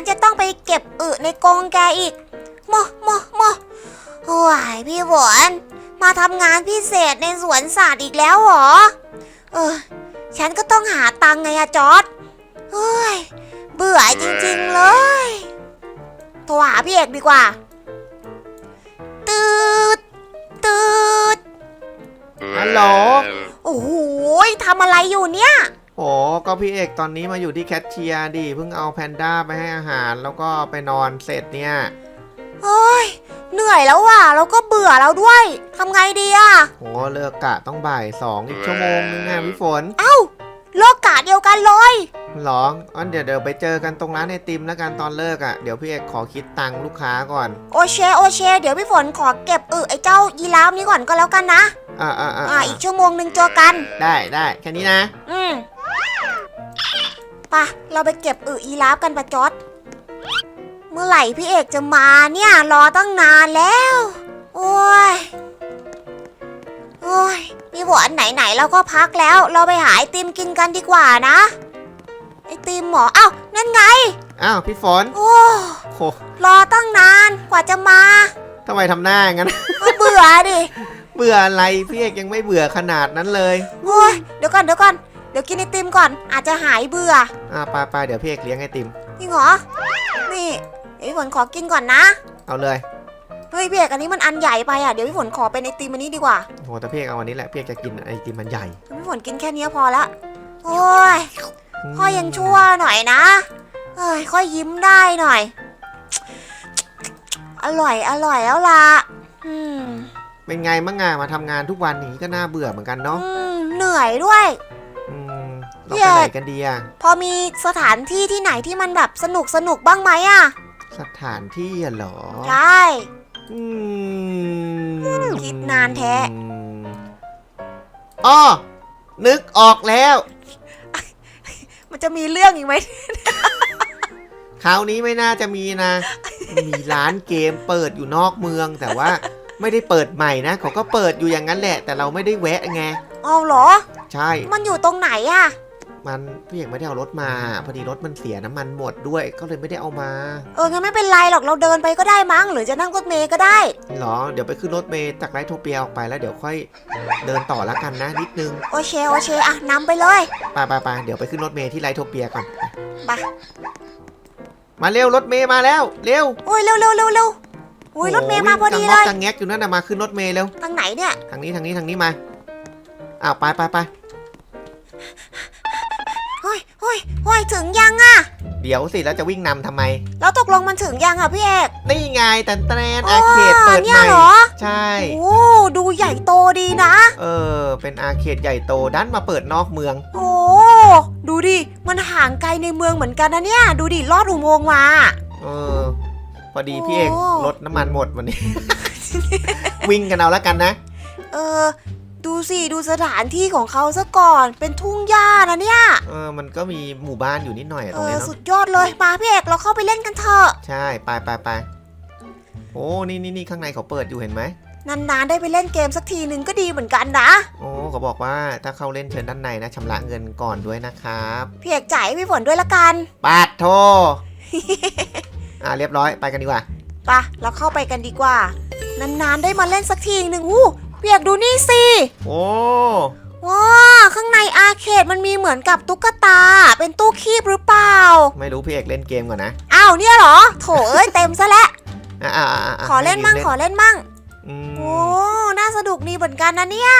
ฉันจะต้องไปเก็บอึในกรงแกอีกโมโมโมโอ้ยพี่ฝนมาทำงานพิเศษในสวนสัตว์อีกแล้วเหรอ เออ ฉันก็ต้องหาตังค์ไงอะจอร์ดเฮ้ย เบื่อจริงๆเลย โทรหาพี่เอกดีกว่า ตืดตืดฮัลโหล โอ้โหทำอะไรอยู่เนี่ย โอ้ก็พี่เอกตอนนี้มาอยู่ที่แคทเชียร์ดิเพิ่งเอาแพนด้าไปให้อาหารแล้วก็ไปนอนเสร็จเนี่ยเฮ้ยเหนื่อยแล้วว่ะแล้วก็เบื่อแล้วด้วยทำไงดีอะโอ้เลิกกะต้องบ่ายสองอีกชั่วโมงนึงไงพี่ฝนเอ้าโลกกะเดียวกันเลยหรออันเดี๋ยวเดี๋ยวไปเจอกันตรงร้านไอติมแล้วกันตอนเลิกอะ่ะเดี๋ยวพี่เอกขอคิดตังค์ลูกค้าก่อน โอเชโอเชเดี๋ยวพี่ฝนขอเก็บอึไอ้เจ้ายีราฟนี้ก่อนก็แล้วกันนะอ่าอ่าอ่าอ่าอีกชั่วโมงหนึ่งเจอกัน ได้ได้แค่นี้นะ อืมไปะเราไปเก็บอึยีราฟกันปะจอดเมื่อไหร่พี่เอกจะมาเนี่ยรอตั้งนานแล้ว โอ้ย โอ้ยพี่ฝนไหนๆเราก็พักแล้ว เราไปหาไอติมกินกันดีกว่านะ ไอติมหมอเอ้านั่นไง อ้าวพี่ฝนโอ้โหรอตั้งนานกว่าจะมาทำไมทำหน้างั้น ก็เบื่อดิ เบื่ออะไรพี่เอกยังไม่เบื่อขนาดนั้นเลย โอ้ยเดี๋ยวก่อนเดี๋ยวก่อนเดี๋ยวกินไอติมก่อน อาจจะหายเบื่ออ่าไปไปเดี๋ยวพี่เอกเลี้ยงไอติม จริงเหรอ นี่เดี๋ยวพี่ฝนขอกินก่อนนะ เอาเลยเฮ้ยพี่เอกอันนี้มันอันใหญ่ไปอะ เดี๋ยวพี่ฝนขอเป็นไอติมอันนี้ดีกว่าโหแต่พี่เอกเอาอันนี้แหละพี่เอกจะกินไอติมมันใหญ่พี่ฝนกินแค่นี้พอละ โอ้ยค่อยยังชั่วหน่อยนะเอ้ยค่อยยิ้มได้หน่อย อร่อยอร่อยแล้วล่ะอืมเป็นไงมั่งงามาทำงานทุกวันอย่างนี้ก็น่าเบื่อเหมือนกันเนาะ อืมเหนื่อยด้วยอืม เราพี่ไปเอกไหนกันดีอะพอมีสถานที่ที่ไหนที่มันแบบสนุกสนุกบ้างไหมอะ สถานที่อะเหรอ ใช่อืมคิดนานแท้อ้อนึกออกแล้ว มันจะมีเรื่องอีกไหมคราวนี้ไม่น่าจะมีนะ มีร้านเกมเปิดอยู่นอกเมืองแต่ว่าไม่ได้เปิดใหม่นะเขาก็เปิดอยู่อย่างนั้นแหละ แต่เราไม่ได้แวะไงเอาเหรอ ใช่ มันอยู่ตรงไหนอะ มันพี่เอกไม่ได้เอารถมา พอดีรถมันเสียน้ำมันหมดด้วย ก็เลยไม่ได้เอามาเอองั้นไม่เป็นไรหรอกเราเดินไปก็ได้มั้งหรือจะนั่งรถเมย์ก็ได้ เหรอ เดี๋ยวไปขึ้นรถเมล์จากไรโทเปียออกไปแล้วเดี๋ยวค่อยเดินต่อละกันนะนิดนึงโอเคโอเคอะนำไปเลยไปไปไปเดี๋ยวไปขึ้นรถเมล์ที่ไรโทเปียก่อน ไปมาเร็วรถเมล์มาแล้วเร็วโอ้ยเร็วเร็วเร็วเร็วอุ้ยรถเมย์มาพอดีเลยจังแงกอยู่นั่นนะมาขึ้นรถเมล์เร็วทางไหนเนี่ยทางนี้ทางนี้ทางนี้มาอ้าวไปไปไป เฮ้ยเฮ้ยเฮ้ยถึงยังอะเดี๋ยวสิแล้วจะวิ่งนำทำไม แล้วตกลงมันถึงยังอะพี่เอกนี่ไงแต่แตรนอาเขตเปิดเนี่ใหยม่ เหรอใช่ โอ้ดูใหญ่โตดีนะ เออ เป็นอาเขตใหญ่โตดันมาเปิดนอกเมือง โอ้ดูดิมันห่างไกลในเมืองเหมือนกันนะเนี่ย ดูดิลอดอุโมงค์มา เออ พอดีพี่เอกโอ้ รถน้ำมันหมดวันนี้ วิ่งกันเอาแล้วกันนะ เออ ดูสิดูสถานที่ของเขาซะก่อนเป็นทุ่งหญ้านะเนี่ยเออมันก็มีหมู่บ้านอยู่นิดหน่อยอะเอตรงอนี้สุเนาะดยอดเลยมาพี่เอกเราเข้าไปเล่นกันเถอะใช่ไปไปไปโอ้นี่นี่นี่ข้างในเขาเปิดอยู่เห็นไหมนานๆได้ไปเล่นเกมสักทีหนึ่งก็ดีเหมือนกันนะโอ้เขาบอกว่าถ้าเข้าเล่นเชิญด้านในนะชำระเงินก่อนด้วยนะครับพี่เอกจ่ายให้พี่ฝนด้วยละกันปาดโท อ่าเรียบร้อยไปกันดีกว่า ไปะเราเข้าไปกันดีกว่า นานๆได้มาเล่นสักทีหนึ่งอู้ พี่เอกดูนี่สิ โอ้ว้าข้างในอาร์เคดมันมีเหมือนกับตุ๊กตา เป็นตู้คีบหรือเปล่า ไม่รู้พี่เอกเล่นเกมก่อนนะอ้าวเนี่ยเหรอ โถเอ้ยเต็มซะแล้วอ่าอ่าอ่าาขอเล่นมั่งให้ขอเล่นมั่งอืมโอ้น่าสนุกดีเหมือนกันนะเนี่ย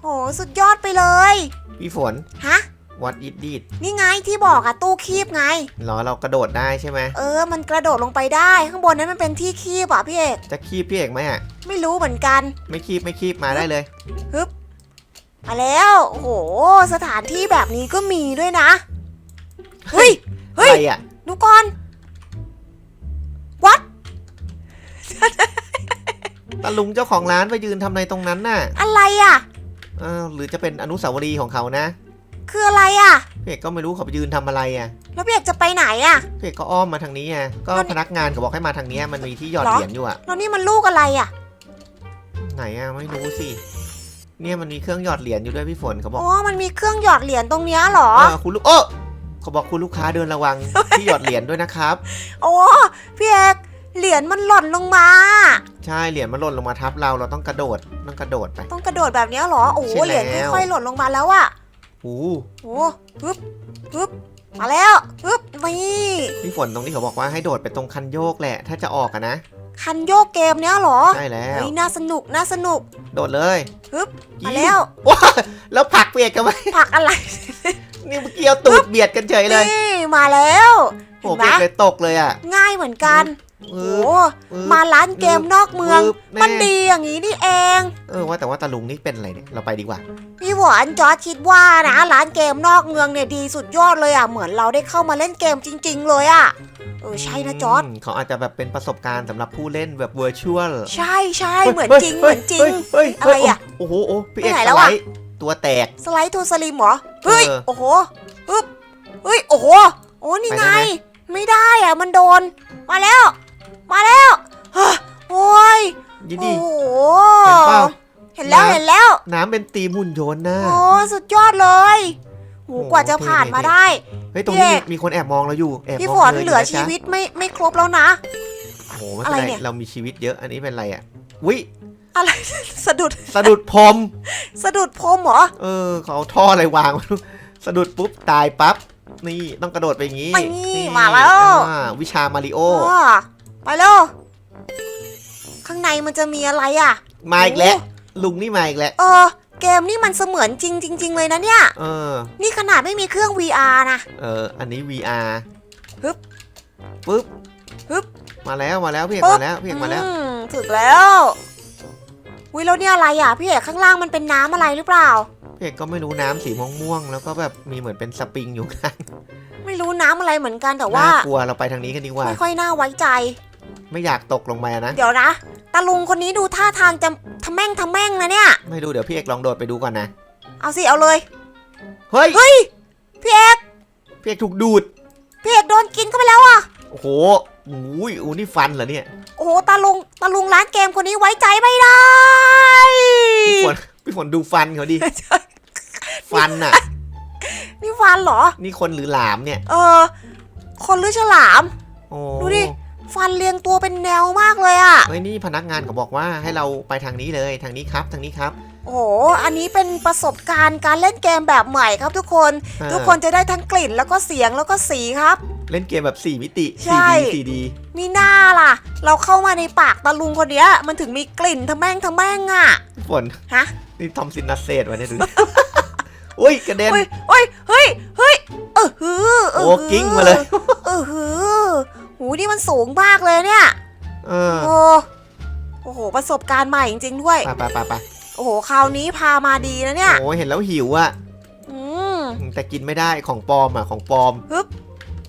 โหสุดยอดไปเลย พี่ฝนฮะ วัดอิดดีดนี่ไงที่บอกอะตู้คีบไงหรอเรากระโดดได้ใช่ไหมเออ มันกระโดดลงไปได้ ข้างบนนั้นมันเป็นที่คีบอะพี่เอก จะคีบพี่เอกไหมอะไม่รู้เหมือนกันไม่คีบไม่คีบมาได้เลยมาแล้วโอ้โหสถานที่แบบนี้ก็มีด้วยนะ เฮ้ย เฮ้ยอะไรอะดูก่อนวัดตาลุงเจ้าของร้านไปยืนทำอะไรตรงนั้นน่ะอะไรอะอ้าวหรือจะเป็นอนุสาวรีย์ของเขานะ คืออะไรอะพี่เอกก็ไม่รู้เขาไปยืนทำอะไรอะแล้วพี่เอกจะไปไหนอะพี่เอกก็อ้อมมาทางนี้ไงก็แล้วนี่พนักงานเขาบอกให้มาทางเนี้ยมันมีที่หยอดเหรอเหรียญอยู่อะแล้วนี่มันลูกอะไรอะไหนอะไม่รู้สิเนี่ยมันมีเครื่องหยอดเหรียญอยู่ด้วยพี่ฝนเขาบอกอ๋อ มันมีเครื่องหยอดเหรียญตรงเนี้ยเหรอ เออคุณลูกโอ้ขเขาบอกคุณลูกค้าเดินระวังที่หยอดเหรียญด้วยนะครับ โอ้พี่เอกเหรียญมันหล่นลงมา ใช่เหรียญมันหล่นลงมาทับเราเราต้องกระโดดต้องกระโดดไป ต้องกระโดดแบบเนี้ยเหรอ โอ้โหใช่เหรียญแล้วค่อยๆหล่นลงมาแล้วอะ โอ้โอ้ฮึบฮึบมาแล้วฮึบนี่พี่ฝนตรงที่เขาบอกว่าให้โดดไปตรงคันโยกแหละ ถ้าจะออกอะนะ คันโยกเกมเนี้ยเหรอใช่แล้ว เฮ้ยน่าสนุกน่าสนุกโดดเลยฮึบมาแล้วว้าแล้วผลักเปียกกันไหมผักอะไรนี่เมื่อกี้เอาตูดเบียดกันเฉยเลยนี่มาแล้วโอ้เห็นไหมเปียกเลยตกเลยอะง่ายเหมือนกันเอ โอ้อเออมาร้านเกมนอกเมืองปึ๊บแน่มันดีอย่างนี้นี่เอง เออว่าแต่ว่าตาลุงนี่เป็นอะไรเนี่ย เราไปดีกว่าพี่หวานจอร์จคิดว่านะร้านเกมนอกเมืองเนี่ยดีสุดยอดเลยอะเหมือนเราได้เข้ามาเล่นเกมจริง ๆ เลยอะเออใช่นะจอร์จมเขาอาจจะแบบเป็นประสบการณ์สำหรับผู้เล่นแบบเวอร์ชวลใช่ใช่เหมือนจริงเหมือนจริงเฮ้ยอะไรอะโอ้โหโอ้พี่เอกไปไหนสแล้วไลอะด์ตัวแตกสไลด์ทูสลิมเหรอเฮ้ยเออโอ้โหฮึบเฮ้ยโอ้โหโอ้นี่ไปไงได้ไหมไม่ได้อะมันโดน มาแล้ว มาแล้วฮะโอ้ยยินโอ้ดีโหเห็นเปล่า เห็นแล้วน้ำเห็นแล้วน้ำเป็นตีมหุ่นยนต์นะ โอ้สุดยอดเลยโหโอ้กว่าจะผ่านเท่ๆมาได้ เฮ้ย ตรงนี้พี่มีเอกมีคนแอบมองเราอยู่ แอบพี่มฝองนธเหลือนะชีจ๊ะวิตไม่ไม่ครบแล้วนะ โอ้โหไม่อะไรเป็นไรเนี่ยเรามีชีวิตเยอะ อันนี้เป็นอะไรอะวิอะไร สะดุดสะดุดพรม สะดุดพรมเหรอเออเขาเอาท่ออะไรวางไว้สะดุดปุ๊บ ตายปั๊บ นี่ต้องกระโดดไปอย่างงี้ไปนี่มาแล้วอ่าวิชามาริโออ่า ไปแล้วข้างในมันจะมีอะไรอะ มาอีกแล้ว ลุงนี่มาอีกแล้ว เออ เกมนี่มันเสมือนจริงจริงๆเลยนะเนี่ย เออ นี่ขนาดไม่มีเครื่อง VR นะ เออ อันนี้ VR ฮึบปึ๊บฮึบมาแล้วมาแล้วพี่เอกปึ๊บมาแล้วพี่เอกมาแล้วอืมถึงแล้ววิแล้วเนี่ยอะไรอะพี่เอกข้างล่างมันเป็นน้ำอะไรหรือเปล่าพี่เอกก็ไม่รู้น้ำสีม่วงๆแล้วก็แบบมีเหมือนเป็นสปริงอยู่ข้างไม่รู้น้ำอะไรเหมือนกันแต่ว่าน่า กลัวเราไปทางนี้กันดีกว่าไม่ค่อยน่าไว้ใจ ไม่อยากตกลงไปอะนะ เดี๋ยวนะตาลุงคนนี้ดูท่าทางจะทะแม่งทะแม่งนะเนี่ย ไม่ดูเดี๋ยวพี่เอกลองโดดไปดูก่อนนะ เอาสิเอาเลย เฮ้ย เฮ้ย พี่เอก พี่เอกถูกดูด พี่เอกโดนกินเข้าไปแล้วอะ โอ้โหอุ้ยอู้นี่ฟันเหรอเนี่ย โอ้โหตาลุงตาลุงร้านเกมคนนี้ไว้ใจไม่ได้พี่ฝนพี่ฝนดูฟันเขาดิ ฟันน่ะ นี่ฟันเหรอ นี่คนหรือหลามเนี่ย เออ คนหรือฉลาม โอ้ดูดิ ฟันเรียงตัวเป็นแนวมากเลยอะเฮ้ยนี่พนักงานเขาบอกว่าให้เราไปทางนี้เลยทางนี้ครับทางนี้ครับ โอ้โห อันนี้เป็นประสบการณ์การเล่นเกมแบบใหม่ครับทุกคน เออ ทุกคนจะได้ทั้งกลิ่นแล้วก็เสียงแล้วก็สีครับ เล่นเกมแบบ 4 มิติ ใช่ 4D 4D มีหน้าล่ะ เราเข้ามาในปากตาลุงคนเนี้ย มันถึงมีกลิ่นทะแม่งทะแม่งอะพี่ฝนฮะนี่ทอมซินนัสเซตวะเนี่ยดูดิ อุ้ยกระเด็นเฮ้ยเฮ้ยเฮ้ยเฮ้ยเออฮือเออโอ้กิ้งมาเลย เออฮือ หูนี่มันสูงมากเลยเนี่ย เออโอ้โอ้โห ประสบการณ์ใหม่จริงๆด้วย ไปไปไปไปโอ้โห คราวนี้พามาดีนะเนี่ย โอ้ยเห็นแล้วหิวอะอืมแต่กินไม่ได้ของปลอมอะของปลอม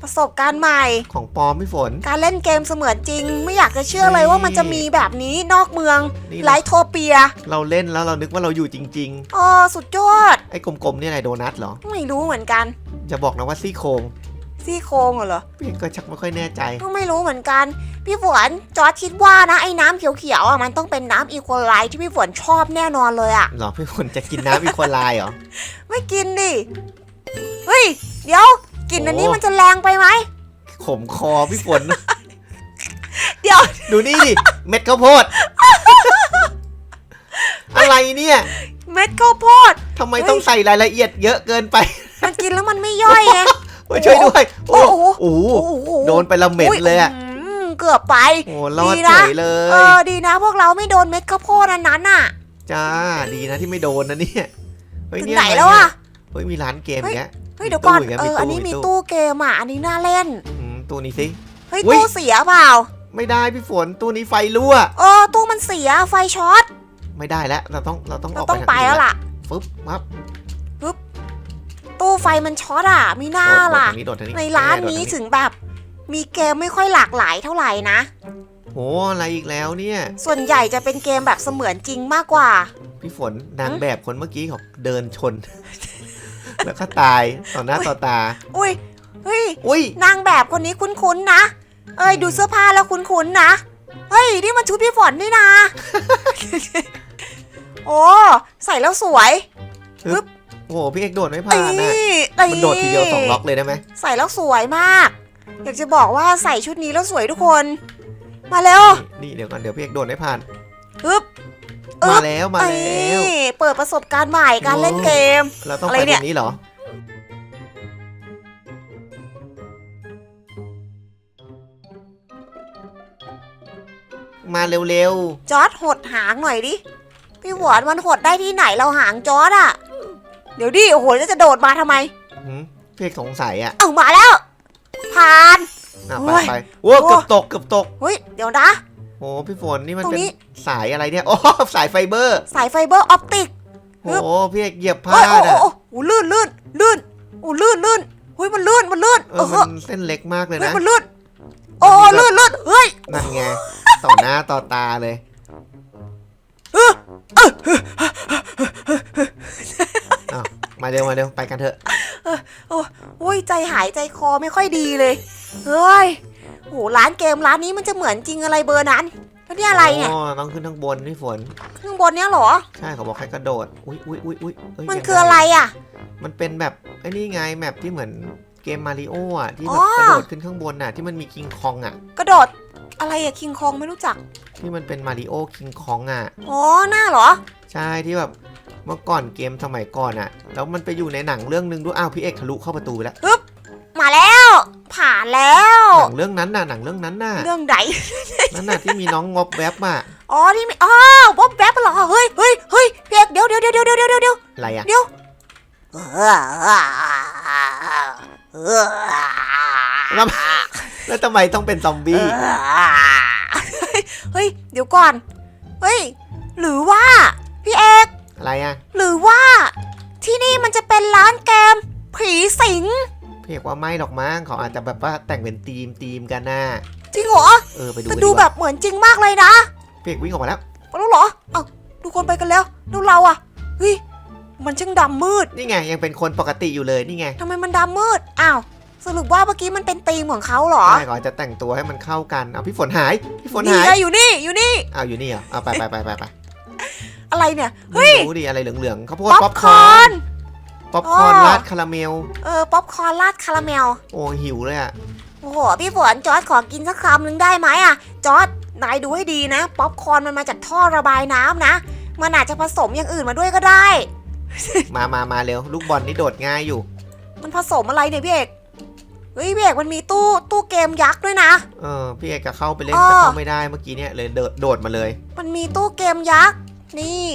ประสบการณ์ใหม่ ของปลอมพี่ฝน การเล่นเกมเสมือนจริง ไม่อยากจะเชื่อเลยว่ามันจะมีแบบนี้นอกเมืองนี่ไลเราโทเปียเราเล่นแล้วเรานึกว่าเราอยู่จริง อ๋อสุดยอด ๆ ไอ้กลมๆนี่อะไรโดนัทเหรอ ไม่รู้เหมือนกัน จะบอกนะว่าซี่โครง ซี่โครงเหรอพี่ก็ชักไม่ค่อยแน่ใจ ก็ไม่รู้เหมือนกัน พี่ฝนจอร์จคิดว่านะไอ้น้ำเขียวๆอะมันต้องเป็นน้ำอีโคไลท์ที่พี่ฝนชอบแน่นอนเลยอะเหรอพี่ฝนจะกินน้ำอีโคไลเหรอ ไม่กินดิเฮ้ยเดี๋ยวกลินอันนี้โอ้มันจะแรงไปไหมขมคอพี่ฝน เดี๋ยว ดูนี่ดิเม็ดข้าวโพด อะไรเนี่ย เม็ดข้าวโพดทำไมเฮ้ยต้องใส่รายละเอียดเยอะเกินไป มันกินแล้วมันไม่ย่อยไง มาช่วยด้วยโอ้โหโอ้โหโอ้โหโดนไปละเหม็นเลยอะมเกือบไปโอ้รอดดีเฉนะยเลเอยอดีนะ พวกเราไม่โดนเม็ดข้าวโพดอันนั้นน่ะจ้าดีนะที่ไม่โดนนะเนี่ยเฮ้ยถึงเนี่ยไหนรแล้วอะเฮ้ยมีร้านเกมเฮ้ยอย่างเงี้ยเฮ้ยเดี๋ยวก่อนมีตู้อีกแล้วเออมีตู้อันนี้มีมีตู้ตู้เกมอะอันนี้น่าเล่นอืมตู้นี้สิเฮ้ยอุ๊ยตู้เสียเปล่า ไม่ได้พี่ฝนตู้นี้ไฟรั่วเออตู้มันเสียไฟช็อตไม่ได้แล้วเราต้องเราต้องอเราอกต้องไปไปทางแล้วอื่นล่ะฟึบมับ ตู้ไฟมันช็อตอะมีหน้าโดดล่ะ โดดทางนี้โดดทางนี้ในร้านนี้โดดทงถึงแบบ มีเกมไม่ค่อยหลากหลายเท่าไหร่นะ โอ้อะไรอีกแล้วเนี่ย ส่วนใหญ่จะเป็นเกมแบบเสมือนจริงมากกว่า พี่ฝนนางหืมแบบคนเมื่อกี้เขาเดินชน แล้วก็ตายต่อหน้าต่อตา อุ้ยเฮ้ยอุ้ยนางแบบคนนี้คุ้นๆนะ เอ้ยดูเสื้อผ้าแล้วคุ้นๆนะเฮ้ยนี่มันชุดพี่ฝนนี่นะโอ้ใส่แล้วสวยฮึบ โอ้โหพี่เอกโดดไม่ผ่านนะนี่มันโดดทีเดียวสองล็อกเลยได้ไหมใส่แล้วสวยมาก อยากจะบอกว่าใส่ชุดนี้แล้วสวยทุกคน มาเร็วนี่นี่เดี๋ยวก่อนเดี๋ยวพี่เอกโดดไม่ผ่านอึ๊บอึ๊มาบแล้วมาแล้วนี่เปิดประสบการณ์ใหม่การเล่นเกมเราต้องอะไรไปเนี่ตยรงนี้เหรอมาเร็วจอร์ดหดหางหน่อยดิ พี่หวานมันหดได้ที่ไหนเราหางจอร์ดอะ เดี๋ยวดิโอ้โหแล้วจะโดดมาทำไมๆหืมพี่เอกสงสัยอะเอามาแล้ว ผ่านอะโอ้ไปยไปโว้โอ้ เกือบตกเกือบตกเฮ้ยเดี๋ยวนะ โอ้พี่ฝนนี่มันตรงเป็นนี้ สายอะไรเนี่ยโอ้ สายไฟเบอร์สายไฟเบอร์ออปติก โอ้พี่เอกเหยียบพเฮ้ลายโอ้ดโอ้อะโอ้โอ้ลื่นลื่นลื่นโอ้ลื่นลื่นเฮ้ยมันลื่นมันลื่นเอเอออเฮ้ยมันเส้นเล็กมากเลยเฮ้ยนะ มันลื่นโอ้มันมีแบบ ลื่นลื่นเฮ้ยนั่นไงต่อหน้าต่อตาเลยเอออ้าว มาเร็วมาเร็วไปกันเถอะโอ้ยใจหายใจคอไม่ค่อยดีเลย เฮ้ยโหร้านเกมร้านนี้มันจะเหมือนจริงอะไรเบอร์นั้น แล้วนี่อะไรเนี่ยอ๋อต้องขึ้นข้างบนพี่ฝน ข้างบนเนี้ยเหรอ ใช่เขาบอกให้กระโดด อุ้ยอุ้ยอุ้ยอุ้ยเยมันยังคืออะไรอะ มันเป็นแบบไอ้นี่ไงแมปที่เหมือนเกมมาริโออะที่อ๋แบบอกระโดดขึ้นข้างบนน่ะที่มันมีคิงคองอะ กระโดดอะไรอะคิงคองไม่รู้จัก ที่มันเป็นมาริโอคิงคองอะ อ๋อหน้าเหรอ ใช่ที่แบบ เมื่อก่อนเกมสมัยก่อนอะแล้วมันไปอยู่ในหนังเรื่องหนึ่งด้วยอ้าวพี่เอกทะลุเข้าประตูไปแล้วมาแล้ว ผ่านแล้วหนังเรื่องนั้นน่ะหนังเรื่องนั้นน่ะเรื่องไหนนั่นน่ะที่มีน้องงบแวบอะอ๋อที่มีอ๋อบ๊อบแบ๊บเหรอเฮ้ยเฮ้ยเฮ้ยเพียกเดี๋ยวเดี๋ยวเดี๋ยวเดี๋ยวเดี๋ยวเดี๋ยวเดี๋ยวอะไรอะเดี๋ยวเออแล้วแล้วทำไมต้องเป็นซอมบี้เฮ้ยเดี๋ยวก่อนเฮ้ยหรือว่าพี่เอก อะไรอะหรือว่าที่นี่มันจะเป็นร้านเกม ผีสิงพี่เอกว่าไม่หรอกมั้งเขาอาจจะแบบว่าแต่งเป็นทีมทีมกันน่ะจริงเหรอเออไปดูแต่กันดูดีกแบว่าบเหมือนจริงมากเลยนะพี่เอกวิ่งออกมาแล้วไปแล้วเหรอเอ้าทุกคนไปกันแล้วแล้วเราอะเฮ้ยมันช่างดำมืดนี่ไงยังเป็นคนปกติอยู่เลยนี่ไงทำไมมันดำมืดอ้าวสรุปว่าเมื่อกี้มันเป็นธีมของเขาเหรอใช่เขาอาจจะแต่งตัวให้มันเข้ากันเอาพี่ฝนหายพี่ฝนนี่หายไงอยู่นี่อยู่นี่เอาอยู่นี่เหรอเอาไปไปไปไปไป อะไรเนี่ย เฮ้ย ไม่รู้ดิอะไรเหลืองๆข้าวโพดป๊ป๊ออปปคคออร์ร์น น ป๊อปคอร์นอ๋อ ราดคาราเมล เออ ป๊อปคอร์นราดคาราเมล โอ้หิวเลยอะ โอ้โห พี่ฝนจอร์ดขอกินสักคำหนึ่งได้ไหมอะจอร์ดนายดูให้ดีนะ ป๊อปคอร์นมันมาจากท่อระบายน้ำนะ มันอาจจะผสมอย่างอื่นมาด้วยก็ได้ มามามาเร็ว ลูกบอลนี่โดดง่ายอยู่ มันผสมอะไรเนี่ยพี่เอก เฮ้ยพี่เอกมันมีตู้ตู้เกมยักษ์ด้วยนะ เออ พี่เอกก็เข้าไปเล่นอ้อแต่เข้าไม่ได้เมื่อกี้เนี่ยเลยโดดโดดมาเลย มันมีตู้เกมยักษ์ นี่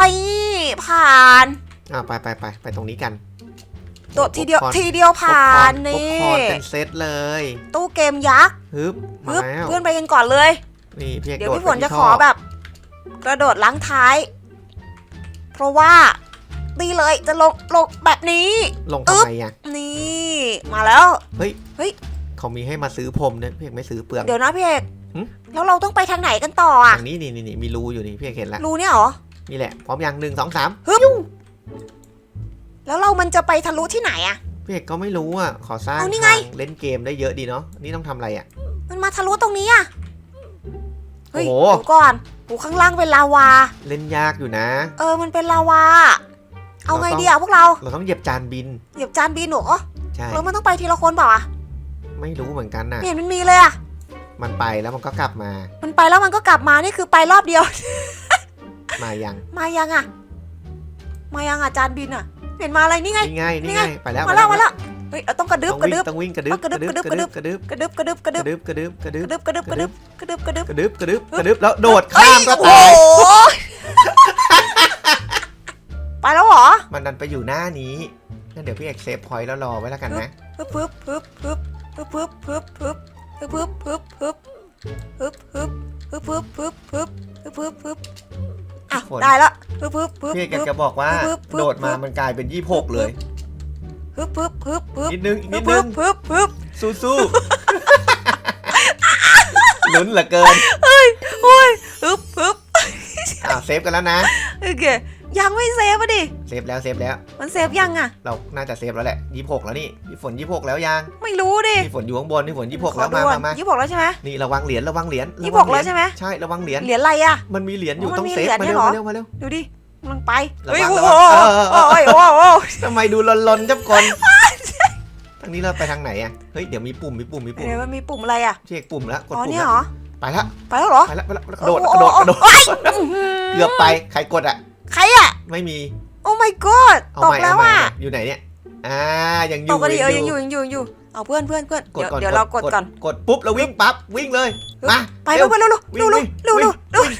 นี่ผ่านอ่าไปไปไปไปตรงนี้กันโดดทีเดียวป๊อปคอร์นทีเดียวผ่านป๊อปนี่คอร์นเป็นเซตเลย ตู้เกมยักษ์ฮึบมาปึ๊บแล้วเพื่อนไปกันก่อนเลยนี่พี่เอกเดี๋ยวโดดพี่ฝนไปจะที่ขท่อแบบ กระโดดล้างท้าย เพราะว่าดีเลยจะลงลงแบบนี้ ลงอึ๊ทำบไมอะนี่มาแล้วเขามีให้มาซื้อพรมเนี่ยพี่เอกไม่ซื้อเปลืองเดี๋ยวนะพี่เอกหึ แล้วเราต้องไปทางไหนกันต่ออะ ทางนี้นี่นี่นี่มีรูอยู่นี่พี่เอกเห็นแล้วรูเนี่ยเหรอ นี่แหละพร้อมยังหนึ่งสองสามฮึบแล้วเรามันจะไปทะลุที่ไหนอะ พี่เอกก็ไม่รู้อะขอสร้างเอานี่ไง ทางเล่นเกมได้เยอะดีเนาะนี่ต้องทำอะไรอะ มันมาทะลุตรงนี้อะ เฮ้ยโอ้โหเดี๋ยวก่อนโอ้ข้างล่างเป็นลาวา เล่นยากอยู่นะ เออ มันเป็นลาวา เอาไงเราต้องดีอะพวกเราเราต้องเหยียบจานบินเหยียบจานบินเหรอใช่แล้วมันต้องไปทีละคนเปล่าอะไม่รู้เหมือนกันน่ะ ไม่เห็นมันมีเลยอะ มันไปแล้วมันก็กลับมา มันไปแล้วมันก็กลับมานี่คือไปรอบเดียว มายังมายังอะ มายังอะจานบินอะ เห็นมาอะไรนี่ไง นี่ไงนี่นี่ไงไงไปแล้วมาแล้วมาแล้วเฮ้ยเราต้องกระดึบต้องกระวิ่งดึบต้องวิ่งกระดึบกระดึบกระดึบกระดึบกระดึบกระดึบกระดึบกระดึบกระดึบกระดึบกระดึบกระดึบกระดึบกระดึบกระดึบกระดึบกระดึบกระดึบกระดึบแล้วโดดข้ามก็เอ้ยตายโอ้โหไปแล้วเหรอ มันดันไปอยู่หน้านี้งั้นเดี๋ยวพี่เอกเซฟพอยต์แล้วรอไว้แล้วกันนะปึ๊บปึ๊บปึ๊บปึ๊บปึ๊บปึ๊บปึ๊บ ปึ๊บปึ๊บปึ๊บปึ๊บปึ๊บปึ๊บปึ๊บปึ๊บปึ๊บปึ๊บปึ๊บปึ๊บปึ๊บอะได้ละปึ๊บปึ๊บปึ๊บพี่เอกปึ๊บจะบอกว่า ปึ๊บปึ๊บ โดดมามันกลายเป็นยี่หกเลยปึ๊บปึ๊บปึ๊บปึ๊บนิดนึงอีกนิดนึปึ๊บงปึ๊บปึ๊บสู้สู้ลุ้นเหลือเกิน โอ้ยปึ๊บปึ๊บอ่าเซฟกันแล้วนะ โอเคยังไม่เซฟอะดิเซ ฟแล้วเซฟแล้ว มันเซฟยังอะเราน่าจะเซฟแล้วแหละยี่หกแล้วนี่พี่ฝนยี่หกแล้วยังไม่รู้ดิพี่ฝนอยู่ข้างบนพี่ฝนยี่หกขแล้อวดูมาก่อมานมายี่สิบหกแล้วใช่ไหมนี่ระวังเหรียญระวังเหรียญยี่ระสิบหวักงเหรีแล้ยวญใช่ไหมใช่ระวังเหรียญเหรียญอะไรอะมันมีเหรียญอยู่มันต้องมีเซฟเหรียญมาเนี่เร็ยวเหรอมาเร็วมาเร็วดูดิกำลังไประวังเฮ้ยระโอ้วังโหเออเออเออโอ้ยโอ้โหโอ้โหทำไมดูลนๆจับกนทางนี้เราไปทางไหนอะเฮ้ยเดี๋ยวมีปุ่มมีปุ่มมีปุ่มเดี๋ยวมันมีปุ่มอะไรอะเช็คปุ่มแล้วกดอ๋อปุ่มเนี่ยแล้วเหรอไปแล้วไปแล้วเหรอไปแล้วไปแล้วกระโดดกระโดดกระโดดโอ้โหโอ้โหอื้อหืเกือบไปใครกดอะใครอะไม่มี โอ้ my god เอาตกใหม่แล้เอาวใหม่อะ อยู่ไหนเนี่ย อ่า ยังอตยู่กกันดิเออยังอยู่ยังอยู่ยังอยู่ เอาเพื่อนเพื่อนเพื่อนกดเดี๋ยวก่อนเดี๋ยวเรากดก่อน กดปุ๊บแล้ววิ่งปั๊บ วิ่งเลย มา ไปเร็วไปเร็วเร็ววิ่งเร็วเร็ววิ่ง เร็ววิ่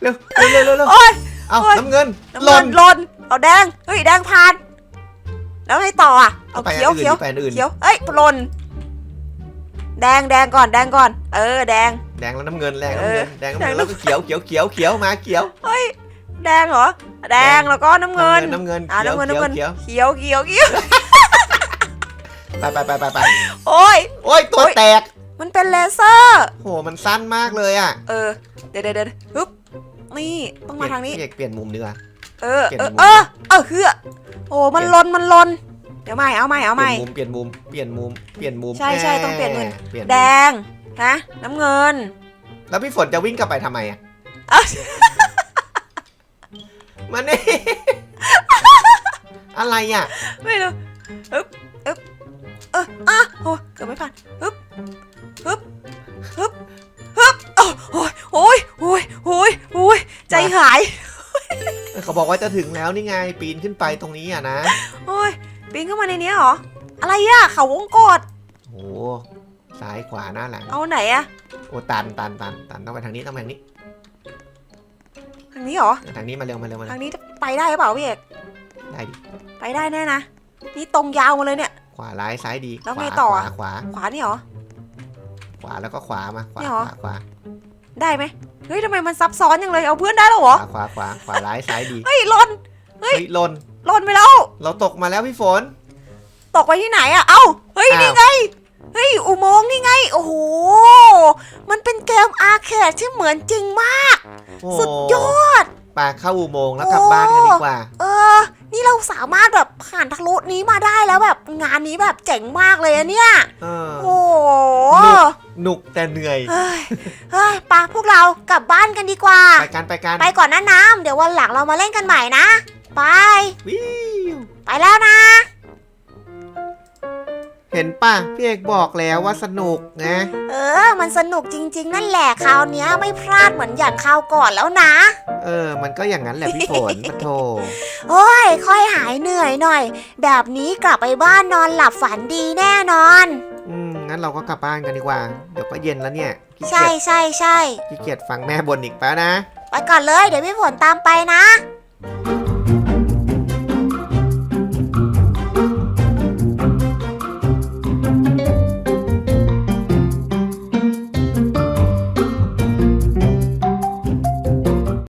เร็งวเร็วเร็วเร็วเร็วเร็วโอ้ยเอาโอ้ยน้ำเงินน้ำหล่เงินนหล่นเอาแดงเฮ้ยแดงผ่าน แล้วให้ต่ออะเอาไปเขียวอันอื่นเขียวไปอันอื่น เขียวเอ้ยหล่น แดงแดงก่อนแดงก่อน เออแดง แดงแล้วน้ำเงินแดงเอน้ำอเงินแดงน้ำแดเงิงนแล้วก็เขียวเขียวเขียวเขียวมาเขียว เฮ้ยแดงเหรอ แดงแล้วก็น้ำเงินน้ำเงินอ่าเขียวน้ำเงินน้ำเงินเขียวเขียวเขียวเขียวไปไปไปไปไปโอ้ยโอ้ยตัวโอ้ยแตก มันเป็นเลเซอร์โหมันสั้นมากเลยอะ เออเดี๋ยวเดี๋ยวเดี๋ยวฮึบนี่ต้องมาทางนี้พี่เอกเปลี่ยนมุมดีกว่าเออเปลี่ยนเออมุมเออเออคือโอ้มันลนมันลน เดี๋ยวใหม่เอาใหม่เอาเปใหลี่ม่ยนมุมเปลี่ยนมุมเปลี่ยนมุมเปลี่ยนมุมใช่ใช่ต้องเปลี่ยนมุม เปลี่ยนมุมแดงฮะน้ำเงิน แล้วพี่ฝนจะวิ่งกลับไปทำไมอะเอ้า มานี่ อะไรอะไม่รู้ฮึบฮึบเอออะโอ้เกือบไม่ผ่านฮึบฮึบฮึบฮึบโอ้โอ้ยโอ้ยโอ้ยโอ้ยโอ้ยใจหายเขาบอกว่าจะถึงแล้วนี่ไงปีนขึ้นไปตรงนี้อะนะ โอ้ย ปีนเข้ามาในเนี้ยเหรอ อะไรอะเขาวงกดโอ้ซ้ายขวาหน้าหลังเอาไหนอะโอ้ตันตันตันตันต้องไปทางนี้ต้องไปทางนี้ทางนี้เหรอทางนี้มาเร็วมาเร็วมาเร็ทาวงนี้จะไปได้หรือเปล่าพี่เอกได้ดิไปได้แน่นะนี่ตรงยาวมาเลยเนี่ย ขวาร้ายซ้ายดีแล้วขไงวาต่อขอะวาขวาขวานี่เหรอขวาแล้วก็ขวามาขวาเนี่ยเหรอขวาขวาได้ไหมเฮ้ยทำไมมันซับซ้อนจังเลยเอาเพื่อนได้แล้วเหรอขวาขวาขวาขวาร้ายซ้ายดีเฮ้ยหลนเฮ้ยเฮ้ยหล่น หลนไปแล้ว เราตกมาแล้วพี่ฝน ตกไปที่ไหนอะเอ้า เฮ้ย อ้าว นี่ไง เฮ้ย อุโมงค์นี่ไง โอ้โห มันเป็นเกมอาร์เคดที่เหมือนจริงมาก โอ้สุดยอด ไปเข้าอุโมงค์แล้วกลับบ้านกันดีกว่า เออ นี่เราสามารถแบบผ่านทะลุนี้มาได้แล้วแบบงานนี้แบบเจ๋งมากเลยอะเนี่ย เออ โอ้โหหนุกแต่เหนื่อย เฮ้ยเฮ้ยปาพวกเรากลับบ้านกันดีกว่า ไปกันไปกัน ไปก่อนนะน้ำเดี๋ยววันหลังเรามาเล่นกันใหม่นะ ไปวิวไปแล้วนะ เห็นป่ะ พี่เอกบอกแล้วว่าสนุกนะ เออ มันสนุกจริง ๆ นั่นแหละคราวเนี้ยไม่พลาดเหมือนอย่างคราวก่อนแล้วนะ เออ มันก็อย่างนั้นแหละพี่ฝน ปะโถโอ้ย ค่อยหายเหนื่อยหน่อย แบบนี้กลับไปบ้านนอนหลับฝันดีแน่นอน อืมงั้นเราก็กลับบ้านกันดีกว่า เดี๋ยวก็เย็นแล้วเนี่ยขี้ใช่เกียจใช่ใช่ขี้เกียจฟังแม่บ่นอีกแล้วนะ ไปก่อนเลย เดี๋ยวพี่ฝนตามไปนะอ